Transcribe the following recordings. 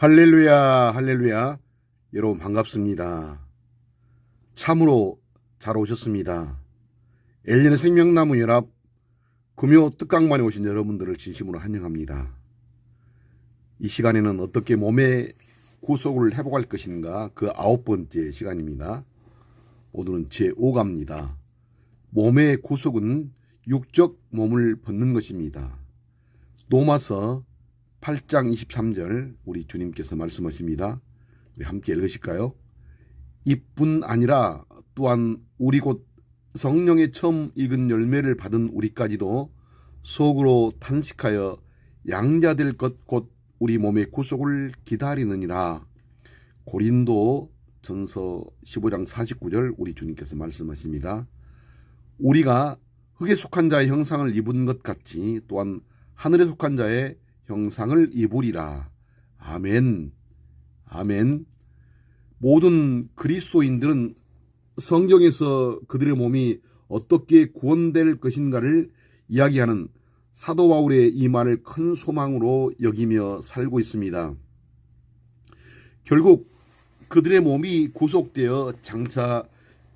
할렐루야, 할렐루야. 여러분 반갑습니다. 참으로 잘 오셨습니다. 엘리의 생명나무 연합 금요 뜻강만에 오신 여러분들을 진심으로 환영합니다. 이 시간에는 어떻게 몸의 구속을 회복할 것인가 그 아홉 번째 시간입니다. 오늘은 제5가입니다. 몸의 구속은 육적 몸을 벗는 것입니다. 노마서 8장 23절 우리 주님께서 말씀하십니다. 우리 함께 읽으실까요? 이뿐 아니라 또한 우리 곧 성령의 처음 익은 열매를 받은 우리까지도 속으로 탄식하여 양자될 것 곧 우리 몸의 구속을 기다리느니라. 고린도 전서 15장 49절 우리 주님께서 말씀하십니다. 우리가 흙에 속한 자의 형상을 입은 것 같이 또한 하늘에 속한 자의 형상을 입으리라. 아멘. 아멘. 모든 그리스도인들은 성경에서 그들의 몸이 어떻게 구원될 것인가를 이야기하는 사도 바울의 이 말을 큰 소망으로 여기며 살고 있습니다. 결국 그들의 몸이 구속되어 장차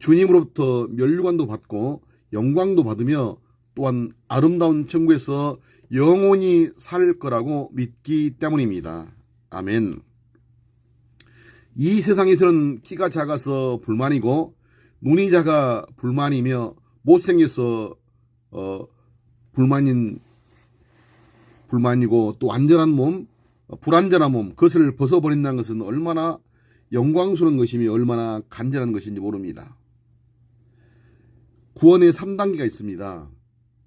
주님으로부터 멸류관도 받고 영광도 받으며 또한 아름다운 천국에서 영원히 살 거라고 믿기 때문입니다. 아멘. 이 세상에서는 키가 작아서 불만이고 눈이 작아 불만이며 못생겨서 어, 불만인 불만이고 또 안전한 몸, 어, 불안전한 몸 그것을 벗어버린다는 것은 얼마나 영광스러운 것이며 얼마나 간절한 것인지 모릅니다. 구원의 3단계가 있습니다.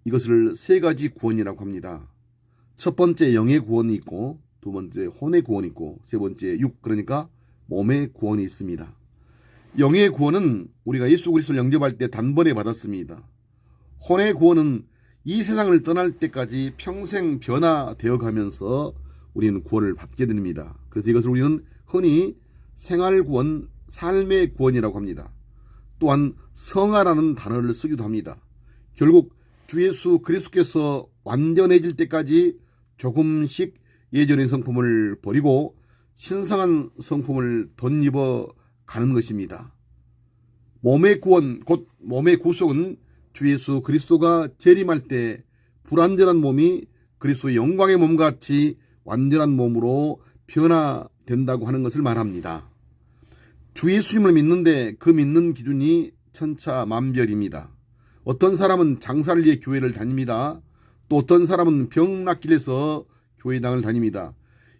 이것을 세 가지 구원이라고 합니다. 첫 번째 영의 구원이 있고 두 번째 혼의 구원이 있고 세 번째 육 그러니까 몸의 구원이 있습니다. 영의 구원은 우리가 예수 그리스도를 영접할 때 단번에 받았습니다. 혼의 구원은 이 세상을 떠날 때까지 평생 변화되어 가면서 우리는 구원을 받게 됩니다. 그래서 이것을 우리는 흔히 생활 구원, 삶의 구원이라고 합니다. 또한 성화라는 단어를 쓰기도 합니다. 결국 주 예수 그리스도께서 완전해질 때까지 조금씩 예전의 성품을 버리고 신성한 성품을 덧입어 가는 것입니다. 몸의 구원, 곧 몸의 구속은 주 예수 그리스도가 재림할 때 불완전한 몸이 그리스도의 영광의 몸같이 완전한 몸으로 변화된다고 하는 것을 말합니다. 주 예수님을 믿는데 그 믿는 기준이 천차만별입니다. 어떤 사람은 장사를 위해 교회를 다닙니다. 또 어떤 사람은 병 낫기 위해서 교회당을 다닙니다.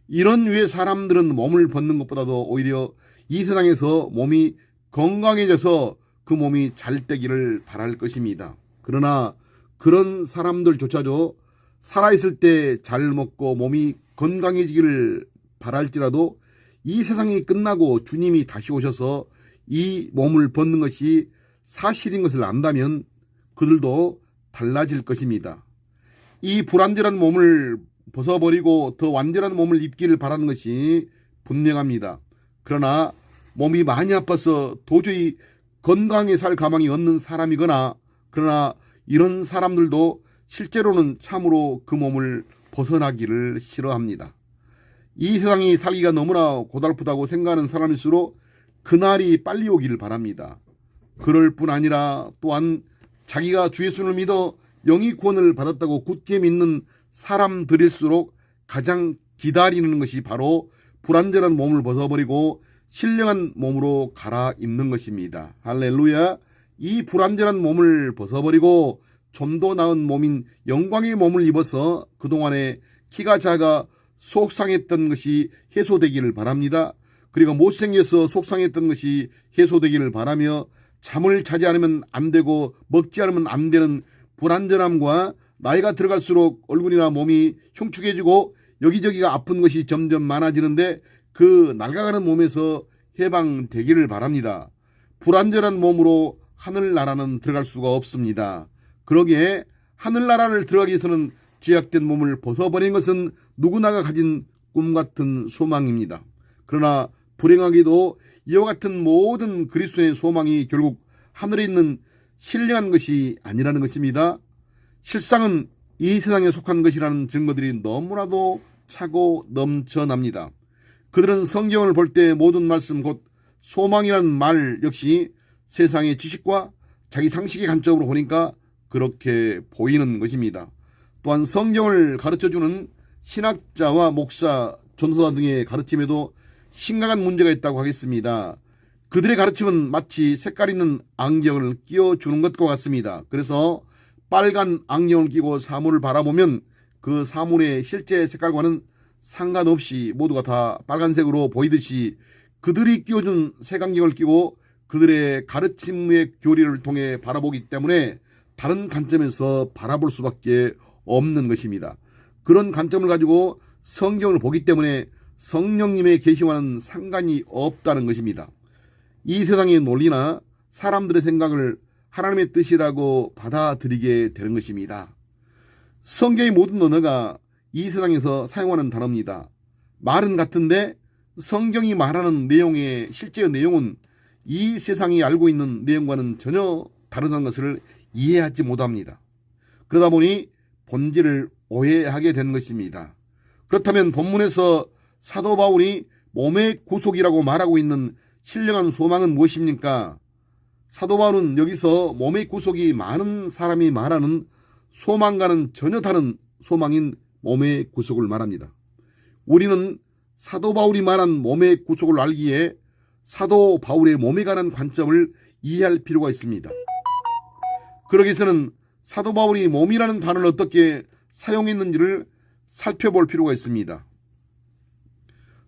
이런 위에 사람들은 몸을 벗는 것보다도 오히려 이 세상에서 몸이 건강해져서 그 몸이 잘 되기를 바랄 것입니다. 그러나 그런 사람들조차도 살아있을 때 잘 먹고 몸이 건강해지기를 바랄지라도 이 세상이 끝나고 주님이 다시 오셔서 이 몸을 벗는 것이 사실인 것을 안다면 그들도 달라질 것입니다. 이 불완전한 몸을 벗어버리고 더 완전한 몸을 입기를 바라는 것이 분명합니다. 그러나 몸이 많이 아파서 도저히 건강히 살 가망이 없는 사람이거나 그러나 이런 사람들도 실제로는 참으로 그 몸을 벗어나기를 싫어합니다. 이 세상이 살기가 너무나 고달프다고 생각하는 사람일수록 그날이 빨리 오기를 바랍니다. 그럴 뿐 아니라 또한 자기가 주 예수를 믿어 영이 구원을 받았다고 굳게 믿는 사람들일수록 가장 기다리는 것이 바로 불완전한 몸을 벗어버리고 신령한 몸으로 갈아입는 것입니다. 할렐루야. 이 불완전한 몸을 벗어버리고 좀 더 나은 몸인 영광의 몸을 입어서 그동안에 키가 작아 속상했던 것이 해소되기를 바랍니다. 그리고 못생겨서 속상했던 것이 해소되기를 바라며 잠을 자지 않으면 안 되고 먹지 않으면 안 되는 불안전함과 나이가 들어갈수록 얼굴이나 몸이 흉측해지고 여기저기가 아픈 것이 점점 많아지는데 그 낡아가는 몸에서 해방되기를 바랍니다. 불안전한 몸으로 하늘나라는 들어갈 수가 없습니다. 그러기에 하늘나라를 들어가기 위해서는 죄악된 몸을 벗어버린 것은 누구나가 가진 꿈 같은 소망입니다. 그러나 불행하게도 이와 같은 모든 그리스도의 소망이 결국 하늘에 있는 신령한 것이 아니라는 것입니다. 실상은 이 세상에 속한 것이라는 증거들이 너무나도 차고 넘쳐납니다. 그들은 성경을 볼 때 모든 말씀 곧 소망이라는 말 역시 세상의 지식과 자기 상식의 관점으로 보니까 그렇게 보이는 것입니다. 또한 성경을 가르쳐주는 신학자와 목사, 전도사 등의 가르침에도 심각한 문제가 있다고 하겠습니다. 그들의 가르침은 마치 색깔 있는 안경을 끼워주는 것과 같습니다. 그래서 빨간 안경을 끼고 사물을 바라보면 그 사물의 실제 색깔과는 상관없이 모두가 다 빨간색으로 보이듯이 그들이 끼워준 색안경을 끼고 그들의 가르침의 교리를 통해 바라보기 때문에 다른 관점에서 바라볼 수밖에 없는 것입니다. 그런 관점을 가지고 성경을 보기 때문에 성령님의 계시와는 상관이 없다는 것입니다. 이 세상의 논리나 사람들의 생각을 하나님의 뜻이라고 받아들이게 되는 것입니다. 성경의 모든 언어가 이 세상에서 사용하는 단어입니다. 말은 같은데 성경이 말하는 내용의 실제 내용은 이 세상이 알고 있는 내용과는 전혀 다르다는 것을 이해하지 못합니다. 그러다 보니 본질을 오해하게 된 것입니다. 그렇다면 본문에서 사도 바울이 몸의 구속이라고 말하고 있는 신령한 소망은 무엇입니까? 사도 바울은 여기서 몸의 구속이 많은 사람이 말하는 소망과는 전혀 다른 소망인 몸의 구속을 말합니다. 우리는 사도 바울이 말한 몸의 구속을 알기에 사도 바울의 몸에 관한 관점을 이해할 필요가 있습니다. 그러기 위해서는 사도 바울이 몸이라는 단어를 어떻게 사용했는지를 살펴볼 필요가 있습니다.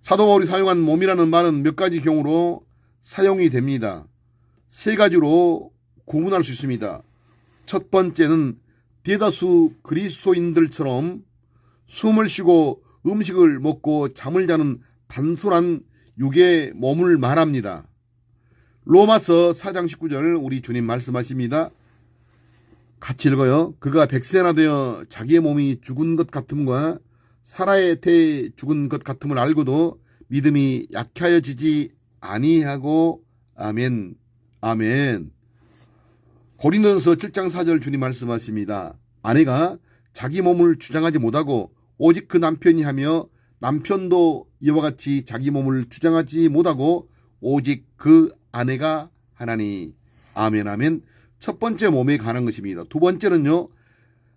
사도 바울이 사용한 몸이라는 말은 몇 가지 경우로 사용이 됩니다. 세 가지로 구분할 수 있습니다. 첫 번째는 대다수 그리스도인들처럼 숨을 쉬고 음식을 먹고 잠을 자는 단순한 육의 몸을 말합니다. 로마서 4장 19절 우리 주님 말씀하십니다. 같이 읽어요. 그가 백세나 되어 자기의 몸이 죽은 것 같음과 사라의 태에 죽은 것 같음을 알고도 믿음이 약하여지지 아니하고 아멘 아멘 고린도전서 7장 4절 주님 말씀하십니다. 아내가 자기 몸을 주장하지 못하고 오직 그 남편이 하며 남편도 이와 같이 자기 몸을 주장하지 못하고 오직 그 아내가 하나니 아멘 아멘 첫 번째 몸에 관한 것입니다. 두 번째는요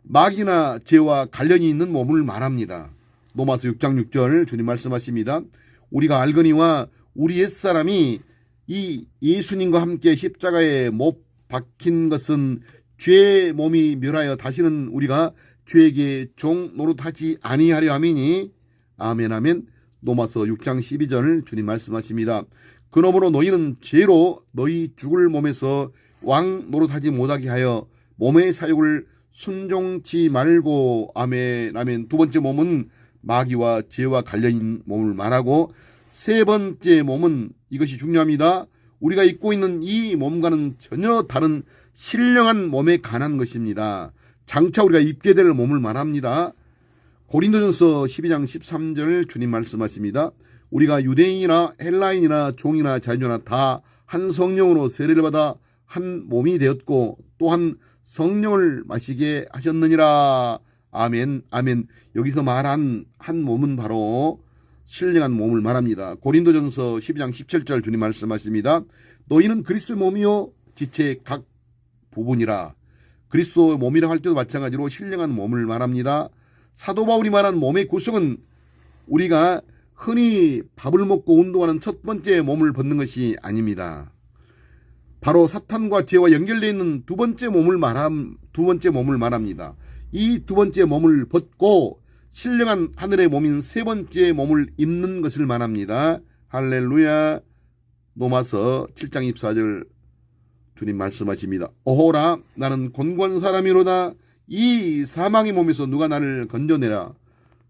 마귀나 죄와 관련이 있는 몸을 말합니다. 로마서 6장 6절 주님 말씀하십니다. 우리가 알거니와 우리 옛사람이 이 예수님과 함께 십자가에 못 박힌 것은 죄의 몸이 멸하여 다시는 우리가 죄에게 종 노릇하지 아니하려 함이니 아멘 아멘 로마서 6장 12절 주님 말씀하십니다. 그러므로 너희는 죄로 너희 죽을 몸에서 왕 노릇하지 못하게 하여 몸의 사욕을 순종치 말고 아멘 아멘 두 번째 몸은 마귀와 죄와 관련인 몸을 말하고 세 번째 몸은 이것이 중요합니다. 우리가 입고 있는 이 몸과는 전혀 다른 신령한 몸에 관한 것입니다. 장차 우리가 입게 될 몸을 말합니다. 고린도전서 12장 13절 주님 말씀하십니다. 우리가 유대인이나 헬라인이나 종이나 자유나 다 한 성령으로 세례를 받아 한 몸이 되었고 또한 성령을 마시게 하셨느니라. 아멘, 아멘. 여기서 말한 한 몸은 바로 신령한 몸을 말합니다. 고린도전서 12장 17절 주님 말씀하십니다. 너희는 그리스도 몸이요 지체 각 부분이라. 그리스도 몸이라 할 때도 마찬가지로 신령한 몸을 말합니다. 사도 바울이 말한 몸의 구성은 우리가 흔히 밥을 먹고 운동하는 첫 번째 몸을 벗는 것이 아닙니다. 바로 사탄과 죄와 연결되어 있는 두 번째 몸을 말함 두 번째 몸을 말합니다. 이 두 번째 몸을 벗고 신령한 하늘의 몸인 세 번째 몸을 입는 것을 말합니다. 할렐루야. 노마서 7장 24절 주님 말씀하십니다. 오호라 나는 곤고한 사람이로다 이 사망의 몸에서 누가 나를 건져내라.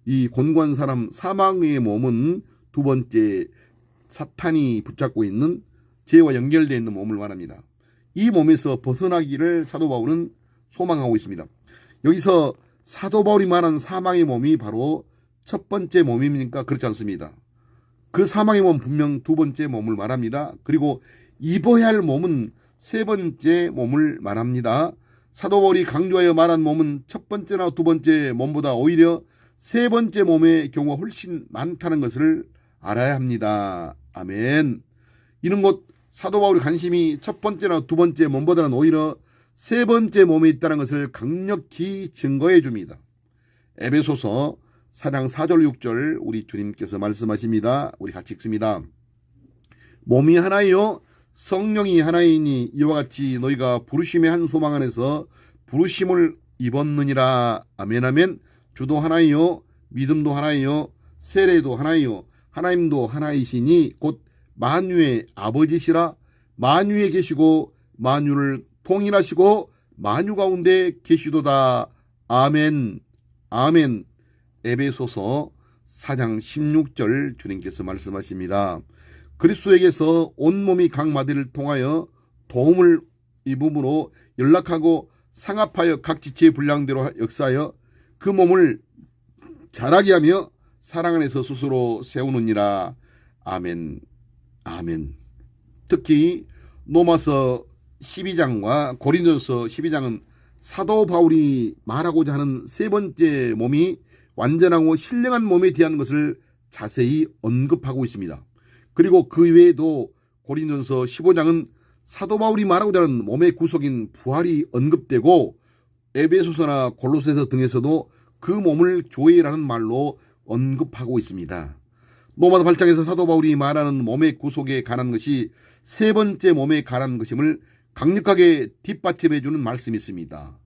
이 곤고한 사람 사망의 몸은 두 번째 사탄이 붙잡고 있는 죄와 연결되어 있는 몸을 말합니다. 이 몸에서 벗어나기를 사도 바울은 소망하고 있습니다. 여기서 사도 바울이 말한 사망의 몸이 바로 첫 번째 몸입니까? 그렇지 않습니다. 그 사망의 몸 분명 두 번째 몸을 말합니다. 그리고 입어야 할 몸은 세 번째 몸을 말합니다. 사도 바울이 강조하여 말한 몸은 첫 번째나 두 번째 몸보다 오히려 세 번째 몸의 경우가 훨씬 많다는 것을 알아야 합니다. 아멘. 이는 곧 사도 바울의 관심이 첫 번째나 두 번째 몸보다는 오히려 세 번째 몸에 있다는 것을 강력히 증거해 줍니다. 에베소서 4장 4절 6절 우리 주님께서 말씀하십니다. 우리 같이 읽습니다. 몸이 하나요 성령이 하나이니 이와 같이 너희가 부르심의 한 소망 안에서 부르심을 입었느니라. 아멘 아멘. 주도 하나이요 믿음도 하나이요 세례도 하나이요 하나님도 하나이시니 곧 만유의 아버지시라 만유에 계시고 만유를 통일하시고 만유 가운데 계시도다. 아멘. 아멘. 에베소서 4장 16절 주님께서 말씀하십니다. 그리스도에게서 온몸이 각 마디를 통하여 도움을 입음으로 연락하고 상합하여 각 지체의 분량대로 역사하여 그 몸을 자라게 하며 사랑 안에서 스스로 세우느니라. 아멘. 아멘. 특히 로마서 12장과 고린도서 12장은 사도 바울이 말하고자 하는 세 번째 몸이 완전하고 신령한 몸에 대한 것을 자세히 언급하고 있습니다. 그리고 그 외에도 고린도서 15장은 사도 바울이 말하고자 하는 몸의 구속인 부활이 언급되고 에베소서나 골로새서 등에서도 그 몸을 교회라는 말로 언급하고 있습니다. 로마서 8장에서 사도 바울이 말하는 몸의 구속에 관한 것이 세 번째 몸에 관한 것임을 강력하게 뒷받침해 주는 말씀이 있습니다.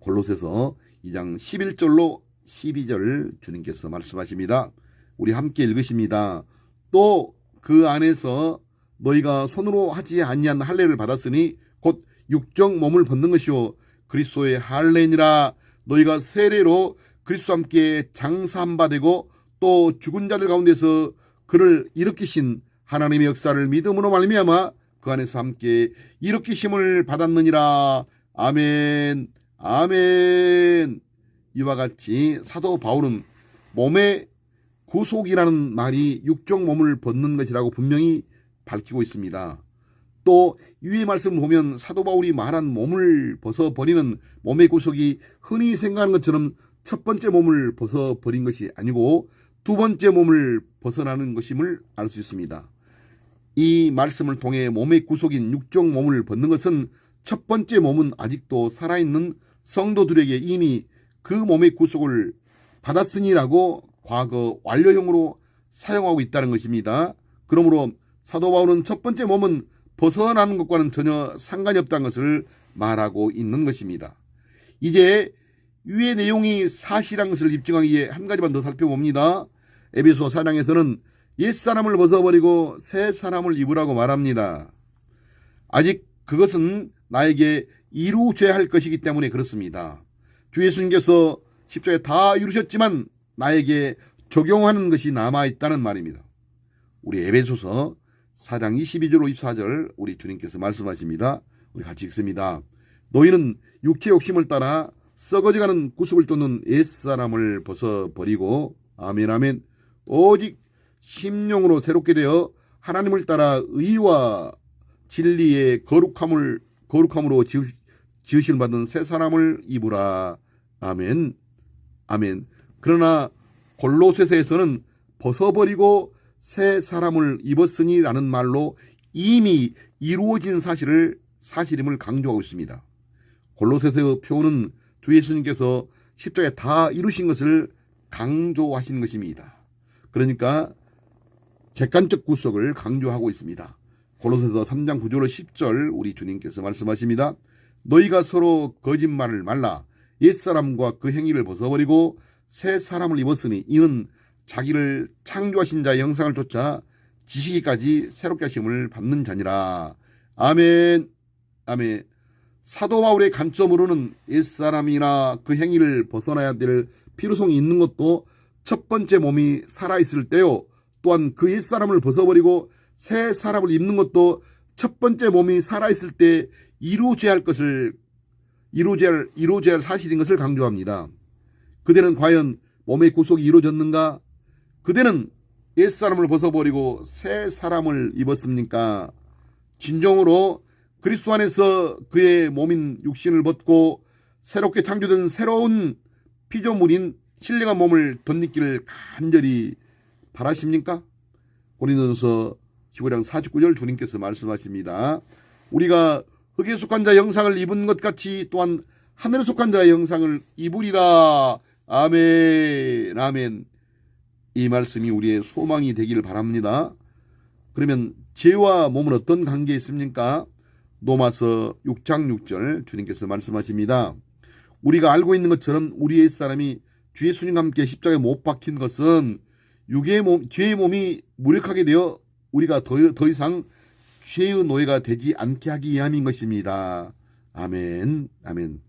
골로새서 2장 11절로 12절 주님께서 말씀하십니다. 우리 함께 읽으십니다. 또 그 안에서 너희가 손으로 하지 아니한 할례를 받았으니 곧 육정 몸을 벗는 것이요 그리스도의 할례니라 너희가 세례로 그리스도와 함께 장사한 바 되고 또 죽은 자들 가운데서 그를 일으키신 하나님의 역사를 믿음으로 말미암아 그 안에서 함께 일으키심을 받았느니라 아멘 아멘 이와 같이 사도 바울은 몸의 구속이라는 말이 육정 몸을 벗는 것이라고 분명히 밝히고 있습니다. 또 위의 말씀을 보면 사도 바울이 말한 몸을 벗어버리는 몸의 구속이 흔히 생각하는 것처럼 첫 번째 몸을 벗어버린 것이 아니고 두 번째 몸을 벗어나는 것임을 알 수 있습니다. 이 말씀을 통해 몸의 구속인 육정 몸을 벗는 것은 첫 번째 몸은 아직도 살아있는 성도들에게 이미 그 몸의 구속을 받았으니라고 과거 완료형으로 사용하고 있다는 것입니다. 그러므로 사도 바울은 첫 번째 몸은 벗어나는 것과는 전혀 상관이 없다는 것을 말하고 있는 것입니다. 이제 위의 내용이 사실한 것을 입증하기 위해 한 가지만 더 살펴봅니다. 에베소 4장에서는 옛사람을 벗어버리고 새 사람을 입으라고 말합니다. 아직 그것은 나에게 이루어져야 할 것이기 때문에 그렇습니다. 주 예수님께서 십자에 다 이루셨지만 나에게 적용하는 것이 남아있다는 말입니다. 우리 에베소서 4장 22절 24절 우리 주님께서 말씀하십니다. 우리 같이 읽습니다. 너희는 육체 욕심을 따라 썩어져가는 구습을 쫓는 옛사람을 벗어버리고 아멘 아멘 오직 심령으로 새롭게 되어 하나님을 따라 의와 진리의 거룩함을 거룩함으로 지으실 받은 새 사람을 입으라 아멘 아멘 그러나 골로새서에서는 벗어버리고 새 사람을 입었으니라는 말로 이미 이루어진 사실을 사실임을 강조하고 있습니다. 골로새서 표현은 주 예수님께서 십자가에 다 이루신 것을 강조하신 것입니다. 그러니까 객관적 구속을 강조하고 있습니다. 골로새서 3장 9절 10절 우리 주님께서 말씀하십니다. 너희가 서로 거짓말을 말라 옛사람과 그 행위를 벗어버리고 새 사람을 입었으니 이는 자기를 창조하신 자의 영상을 쫓아 지식이까지 새롭게 하심을 받는 자니라. 아멘. 아멘. 사도 바울의 관점으로는 옛사람이나 그 행위를 벗어나야 될 필요성이 있는 것도 첫 번째 몸이 살아있을 때요. 또한 그 옛사람을 벗어버리고 새 사람을 입는 것도 첫 번째 몸이 살아있을 때 이루어져야 할 것을 이루어져야 할, 이루어져야 할 사실인 것을 강조합니다. 그대는 과연 몸의 구속이 이루어졌는가? 그대는 옛사람을 벗어버리고 새 사람을 입었습니까? 진정으로 그리스도 안에서 그의 몸인 육신을 벗고 새롭게 창조된 새로운 피조물인 신령한 몸을 덧입기를 간절히 바라십니까? 고린도전서 15장 49절 주님께서 말씀하십니다. 우리가 흙에 속한 자 영상을 입은 것 같이 또한 하늘에 속한 자의 영상을 입으리라. 아멘. 아멘. 이 말씀이 우리의 소망이 되기를 바랍니다. 그러면 죄와 몸은 어떤 관계에 있습니까? 로마서 6장 6절 주님께서 말씀하십니다. 우리가 알고 있는 것처럼 우리의 사람이 주 예수님과 함께 십자가에 못 박힌 것은 육의 몸, 죄의 몸이 무력하게 되어 우리가 더, 더 이상 죄의 노예가 되지 않게 하기 위함인 것입니다. 아멘, 아멘.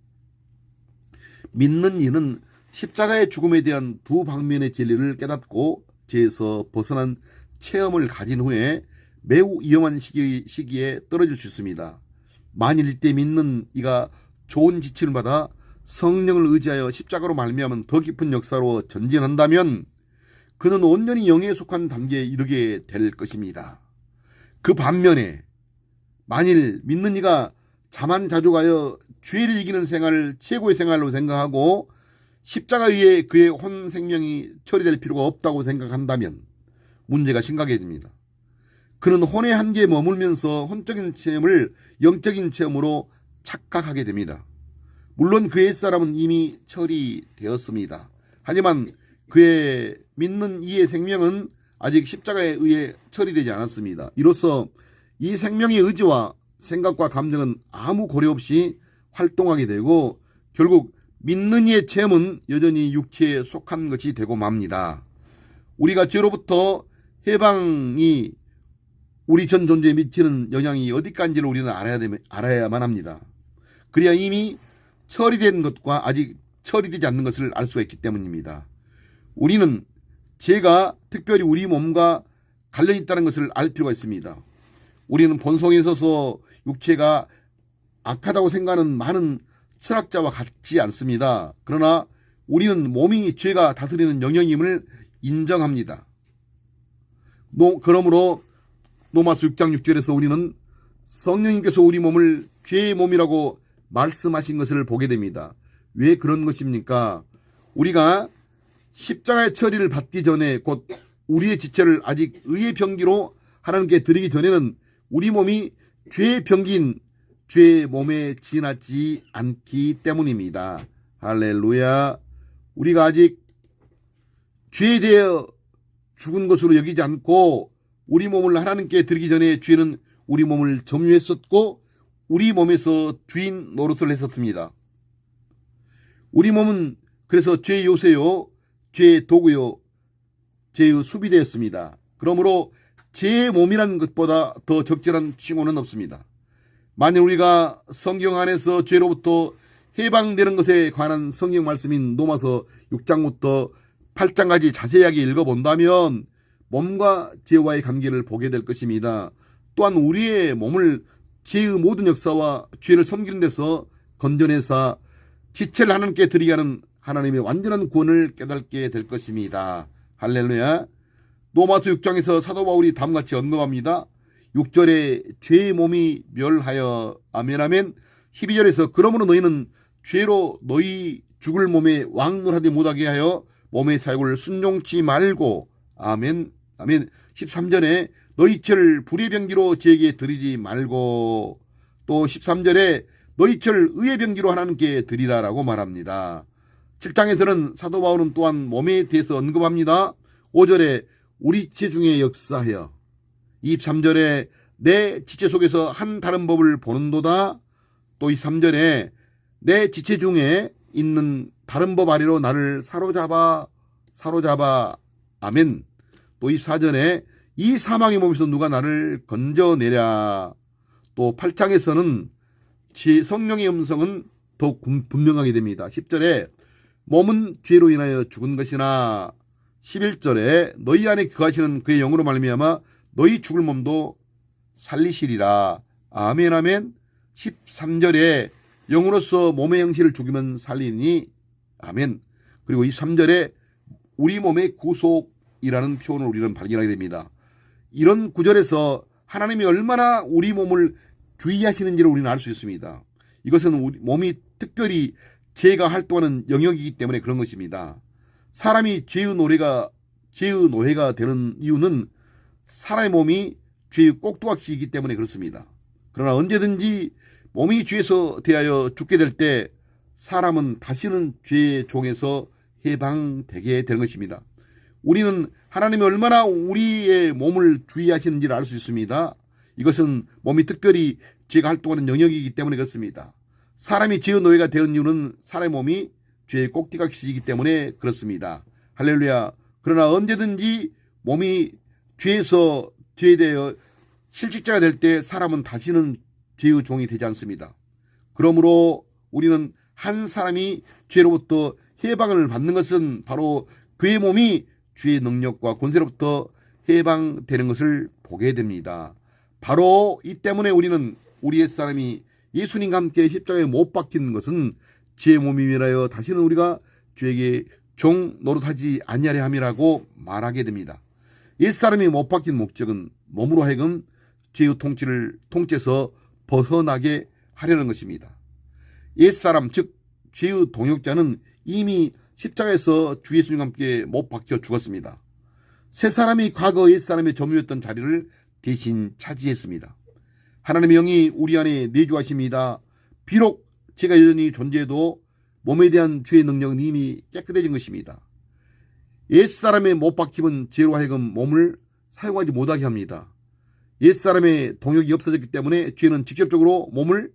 믿는 이는 십자가의 죽음에 대한 두 방면의 진리를 깨닫고 죄에서 벗어난 체험을 가진 후에 매우 위험한 시기, 시기에 떨어질 수 있습니다. 만일 이때 믿는 이가 좋은 지침을 받아 성령을 의지하여 십자가로 말미암은 더 깊은 역사로 전진한다면 그는 온전히 영에 속한 단계에 이르게 될 것입니다. 그 반면에 만일 믿는 이가 자만 자족하여 죄를 이기는 생활을 최고의 생활로 생각하고 십자가 위에 그의 혼 생명이 처리될 필요가 없다고 생각한다면 문제가 심각해집니다. 그는 혼의 한계에 머물면서 혼적인 체험을 영적인 체험으로 착각하게 됩니다. 물론 그의 사람은 이미 처리되었습니다. 하지만 그의 믿는 이의 생명은 아직 십자가에 의해 처리되지 않았습니다. 이로써 이 생명의 의지와 생각과 감정은 아무 고려 없이 활동하게 되고 결국 믿는 이의 체험은 여전히 육체에 속한 것이 되고 맙니다. 우리가 죄로부터 해방이 우리 전 존재에 미치는 영향이 어디까지를 우리는 알아야 되면, 알아야만 합니다. 그래야 이미 처리된 것과 아직 처리되지 않는 것을 알 수가 있기 때문입니다. 우리는 죄가 특별히 우리 몸과 관련 있다는 것을 알 필요가 있습니다. 우리는 본성에 있어서 육체가 악하다고 생각하는 많은 철학자와 같지 않습니다. 그러나 우리는 몸이 죄가 다스리는 영역임을 인정합니다. 노, 그러므로 로마서 6장 6절에서 우리는 성령님께서 우리 몸을 죄의 몸이라고 말씀하신 것을 보게 됩니다. 왜 그런 것입니까? 우리가 십자가의 처리를 받기 전에 곧 우리의 지체를 아직 의의 병기로 하나님께 드리기 전에는 우리 몸이 죄의 병기인 죄의 몸에 지나지 않기 때문입니다. 할렐루야. 우리가 아직 죄에 대해 죽은 것으로 여기지 않고 우리 몸을 하나님께 드리기 전에 죄는 우리 몸을 점유했었고 우리 몸에서 주인 노릇을 했었습니다. 우리 몸은 그래서 죄의 요새요, 죄의 도구요, 죄의 수비되었습니다. 그러므로 죄의 몸이라는 것보다 더 적절한 칭호는 없습니다. 만일 우리가 성경 안에서 죄로부터 해방되는 것에 관한 성경 말씀인 노마서 6장부터 8장까지 자세하게 읽어본다면 몸과 죄와의 관계를 보게 될 것입니다. 또한 우리의 몸을 죄의 모든 역사와 죄를 섬기는 데서 건져내사 지체를 하나님께 드리게 하는 하나님의 완전한 구원을 깨닫게 될 것입니다. 할렐루야. 노마서 6장에서 사도 바울이 다음같이 언급합니다. 6절에 죄의 몸이 멸하여 아멘 아멘 12절에서 그러므로 너희는 죄로 너희 죽을 몸에 왕노하지 못하게 하여 몸의 사욕을 순종치 말고 아멘 아멘 13절에 너희 철 불의 병기로 죄에게 드리지 말고 또 13절에 너희 철 의의 병기로 하나님께 드리라라고 말합니다. 7장에서는 사도 바울은 또한 몸에 대해서 언급합니다. 5절에 우리 체 중에 역사하여 23절에 내 지체 속에서 한 다른 법을 보는도다. 또 23절에 내 지체 중에 있는 다른 법 아래로 나를 사로잡아 사로잡아 아멘. 또 24절에 이 사망의 몸에서 누가 나를 건져내랴. 또 8장에서는 성령의 음성은 더욱 분명하게 됩니다. 10절에 몸은 죄로 인하여 죽은 것이나 11절에 너희 안에 거하시는 그의 영으로 말미암아 너희 죽을 몸도 살리시리라. 아멘 아멘. 13절에 영으로서 몸의 형실을 죽이면 살리니 아멘. 그리고 23절에 우리 몸의 구속이라는 표현을 우리는 발견하게 됩니다. 이런 구절에서 하나님이 얼마나 우리 몸을 주의하시는지를 우리는 알 수 있습니다. 이것은 우리 몸이 특별히 죄가 활동하는 영역이기 때문에 그런 것입니다. 사람이 죄의 노래가 죄의 노예가 되는 이유는 사람의 몸이 죄의 꼭두각시이기 때문에 그렇습니다. 그러나 언제든지 몸이 죄에서 대하여 죽게 될 때 사람은 다시는 죄의 종에서 해방되게 되는 것입니다. 우리는 하나님이 얼마나 우리의 몸을 주의하시는지를 알 수 있습니다. 이것은 몸이 특별히 죄가 활동하는 영역이기 때문에 그렇습니다. 사람이 죄의 노예가 되는 이유는 사람의 몸이 죄의 꼭지각시이기 때문에 그렇습니다. 할렐루야. 그러나 언제든지 몸이 죄에서 죄에 대하여 실직자가 될 때 사람은 다시는 죄의 종이 되지 않습니다. 그러므로 우리는 한 사람이 죄로부터 해방을 받는 것은 바로 그의 몸이 죄의 능력과 권세로부터 해방되는 것을 보게 됩니다. 바로 이 때문에 우리는 우리의 사람이 예수님과 함께 십자가에 못 박힌 것은 죄의 몸임이라여 다시는 우리가 죄에게 종 노릇하지 아니하려 함이라고 말하게 됩니다. 옛 사람이 못 박힌 목적은 몸으로 하여금 죄의 통치를 통째서 벗어나게 하려는 것입니다. 옛 사람 즉 죄의 동역자는 이미 십자가에서 주 예수님과 함께 못 박혀 죽었습니다. 새 사람이 과거 옛 사람의 점유였던 자리를 대신 차지했습니다. 하나님의 영이 우리 안에 내주하십니다. 비록 제가 여전히 존재해도 몸에 대한 죄의 능력은 이미 깨끗해진 것입니다. 옛사람의 못 박힘은 죄로 하여금 몸을 사용하지 못하게 합니다. 옛사람의 동역이 없어졌기 때문에 죄는 직접적으로 몸을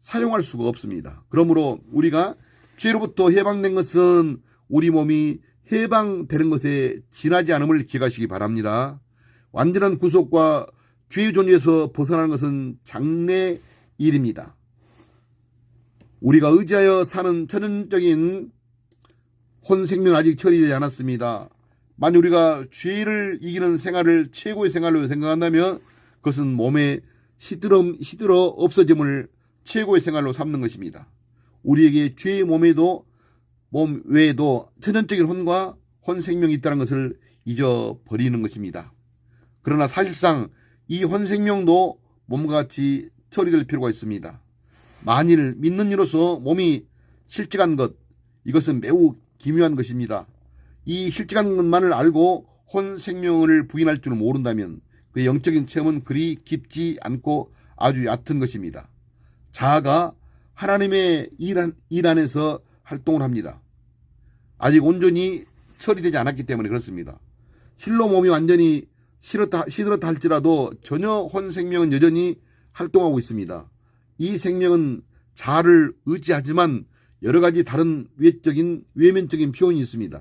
사용할 수가 없습니다. 그러므로 우리가 죄로부터 해방된 것은 우리 몸이 해방되는 것에 지나지 않음을 기억하시기 바랍니다. 완전한 구속과 죄의 존재에서 벗어나는 것은 장래 일입니다. 우리가 의지하여 사는 천연적인 혼생명 아직 처리되지 않았습니다. 만약 우리가 죄를 이기는 생활을 최고의 생활로 생각한다면 그것은 몸에 시들어, 시들어 없어짐을 최고의 생활로 삼는 것입니다. 우리에게 죄의 몸에도 몸 외에도 천연적인 혼과 혼 생명이 있다는 것을 잊어버리는 것입니다. 그러나 사실상 이 혼 생명도 몸과 같이 처리될 필요가 있습니다. 만일 믿는 이로서 몸이 실직한 것, 이것은 매우 기묘한 것입니다. 이 실직한 것만을 알고 혼 생명을 부인할 줄을 모른다면 그 영적인 체험은 그리 깊지 않고 아주 얕은 것입니다. 자아가 하나님의 일, 안, 일 안에서 활동을 합니다. 아직 온전히 처리되지 않았기 때문에 그렇습니다. 실로 몸이 완전히 시들었다, 시들었다 할지라도 전혀 혼 생명은 여전히 활동하고 있습니다. 이 생명은 자아를 의지하지만 여러 가지 다른 외적인 외면적인 표현이 있습니다.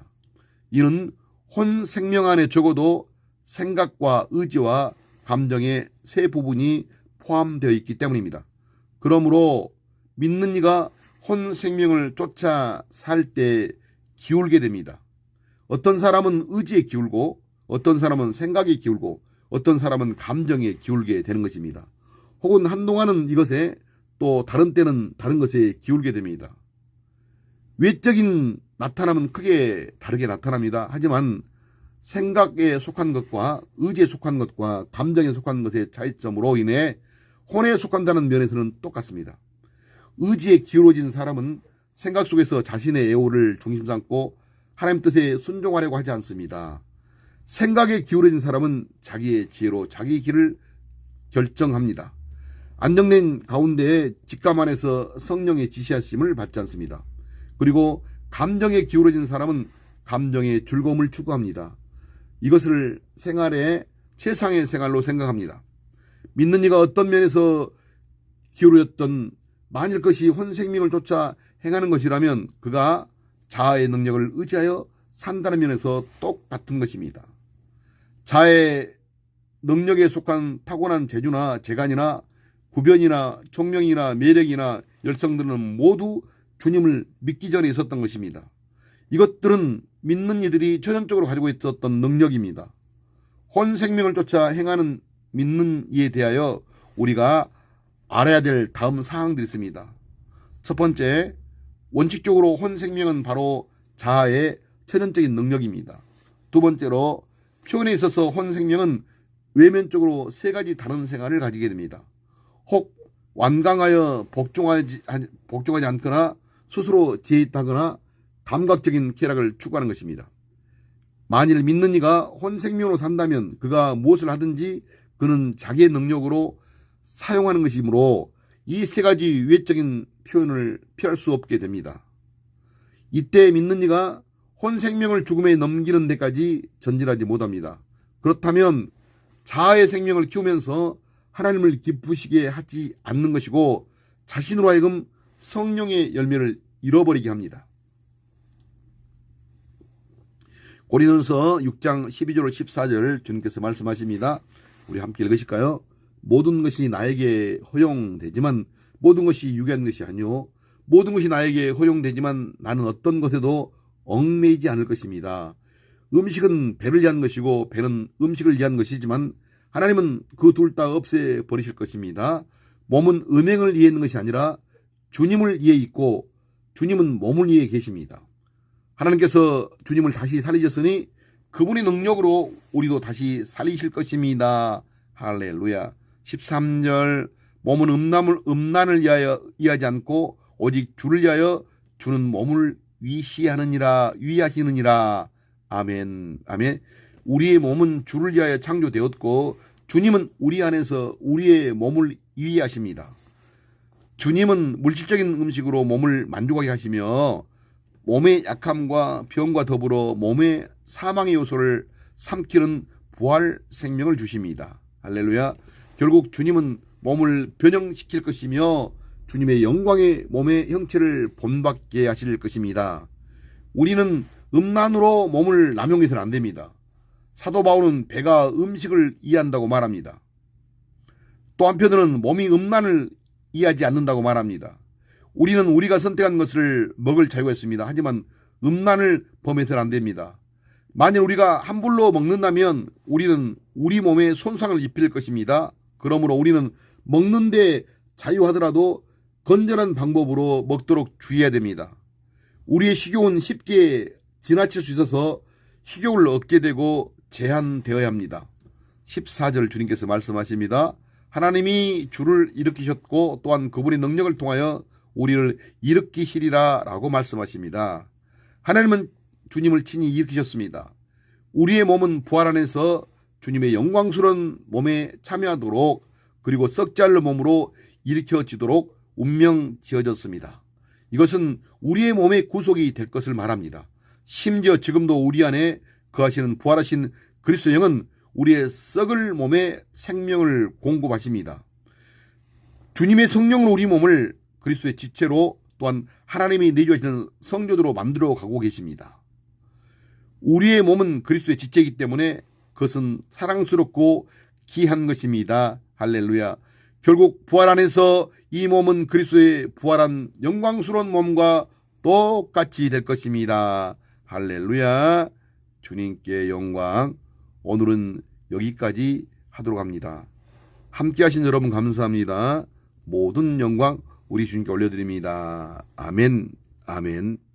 이는 혼 생명 안에 적어도 생각과 의지와 감정의 세 부분이 포함되어 있기 때문입니다. 그러므로 믿는 이가 혼 생명을 쫓아 살 때 기울게 됩니다. 어떤 사람은 의지에 기울고 어떤 사람은 생각에 기울고 어떤 사람은 감정에 기울게 되는 것입니다. 혹은 한동안은 이것에 또 다른 때는 다른 것에 기울게 됩니다. 외적인 나타남은 크게 다르게 나타납니다. 하지만 생각에 속한 것과 의지에 속한 것과 감정에 속한 것의 차이점으로 인해 혼에 속한다는 면에서는 똑같습니다. 의지에 기울어진 사람은 생각 속에서 자신의 애호를 중심 삼고 하나님 뜻에 순종하려고 하지 않습니다. 생각에 기울어진 사람은 자기의 지혜로 자기 길을 결정합니다. 안정된 가운데에 직감 안에서 성령의 지시하심을 받지 않습니다. 그리고 감정에 기울어진 사람은 감정의 즐거움을 추구합니다. 이것을 생활의 최상의 생활로 생각합니다. 믿는 이가 어떤 면에서 기울어졌던 만일 것이 혼생명을 쫓아 행하는 것이라면 그가 자아의 능력을 의지하여 산다는 면에서 똑같은 것입니다. 자의 능력에 속한 타고난 재주나 재간이나 구변이나 총명이나 매력이나 열성들은 모두 주님을 믿기 전에 있었던 것입니다. 이것들은 믿는 이들이 천연적으로 가지고 있었던 능력입니다. 혼 생명을 쫓아 행하는 믿는 이에 대하여 우리가 알아야 될 다음 사항들이 있습니다. 첫 번째, 원칙적으로 혼 생명은 바로 자아의 천연적인 능력입니다. 두 번째로 표현에 있어서 혼 생명은 외면적으로 세 가지 다른 생활을 가지게 됩니다. 혹 완강하여 복종하지, 복종하지 않거나 스스로 지혜있다거나 감각적인 쾌락을 추구하는 것입니다. 만일 믿는 이가 혼생명으로 산다면 그가 무엇을 하든지 그는 자기의 능력으로 사용하는 것이므로 이 세 가지 위외적인 표현을 피할 수 없게 됩니다. 이때 믿는 이가 혼 생명을 죽음에 넘기는 데까지 전진하지 못합니다. 그렇다면 자아의 생명을 키우면서 하나님을 기쁘시게 하지 않는 것이고 자신으로 하여금 성령의 열매를 잃어버리게 합니다. 고린도서 6장 12절 14절 주님께서 말씀하십니다. 우리 함께 읽으실까요? 모든 것이 나에게 허용되지만 모든 것이 유기한 것이 아니요 모든 것이 나에게 허용되지만 나는 어떤 것에도 얽매이지 않을 것입니다. 음식은 배를 위한 것이고 배는 음식을 위한 것이지만 하나님은 그 둘 다 없애 버리실 것입니다. 몸은 은행을 위해 있는 것이 아니라 주님을 위해 있고 주님은 몸을 위해 계십니다. 하나님께서 주님을 다시 살리셨으니 그분의 능력으로 우리도 다시 살리실 것입니다. 할렐루야. 13절 몸은 음란을, 음란을 위하여 위하지 않고 오직 주를 위하여 주는 몸을 위시하느니라 위하시느니라 아멘 아멘 우리의 몸은 주를 위하여 창조되었고 주님은 우리 안에서 우리의 몸을 위하십니다. 주님은 물질적인 음식으로 몸을 만족하게 하시며 몸의 약함과 병과 더불어 몸의 사망의 요소를 삼키는 부활 생명을 주십니다. 할렐루야. 결국 주님은 몸을 변형시킬 것이며 주님의 영광의 몸의 형체를 본받게 하실 것입니다. 우리는 음란으로 몸을 남용해서는 안 됩니다. 사도 바울은 배가 음식을 이해한다고 말합니다. 또 한편으로는 몸이 음란을 이해하지 않는다고 말합니다. 우리는 우리가 선택한 것을 먹을 자유가 있습니다. 하지만 음란을 범해서는 안 됩니다. 만일 우리가 함부로 먹는다면 우리는 우리 몸에 손상을 입힐 것입니다. 그러므로 우리는 먹는데 자유하더라도 건전한 방법으로 먹도록 주의해야 됩니다. 우리의 식욕은 쉽게 지나칠 수 있어서 식욕을 얻게 되고 제한되어야 합니다. 14절 주님께서 말씀하십니다. 하나님이 주를 일으키셨고 또한 그분의 능력을 통하여 우리를 일으키시리라 라고 말씀하십니다. 하나님은 주님을 친히 일으키셨습니다. 우리의 몸은 부활 안에서 주님의 영광스러운 몸에 참여하도록 그리고 썩지 않을 몸으로 일으켜지도록 운명 지어졌습니다. 이것은 우리의 몸의 구속이 될 것을 말합니다. 심지어 지금도 우리 안에 거하시는 부활하신 그리스도 영은 우리의 썩을 몸에 생명을 공급하십니다. 주님의 성령으로 우리 몸을 그리스도의 지체로 또한 하나님이 내주시는 성조도로 만들어 가고 계십니다. 우리의 몸은 그리스도의 지체이기 때문에 그것은 사랑스럽고 귀한 것입니다. 할렐루야. 결국 부활 안에서 이 몸은 그리스도의 부활한 영광스러운 몸과 똑같이 될 것입니다. 할렐루야. 주님께 영광. 오늘은 여기까지 하도록 합니다. 함께 하신 여러분 감사합니다. 모든 영광 우리 주님께 올려드립니다. 아멘, 아멘.